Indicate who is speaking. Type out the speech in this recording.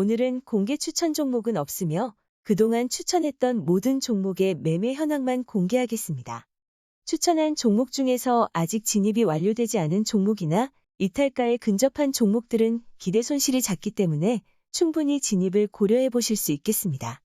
Speaker 1: 오늘은 공개 추천 종목은 없으며 그동안 추천했던 모든 종목의 매매 현황만 공개하겠습니다. 추천한 종목 중에서 아직 진입이 완료되지 않은 종목이나 이탈가에 근접한 종목들은 기대 손실이 작기 때문에 충분히 진입을 고려해 보실 수 있겠습니다.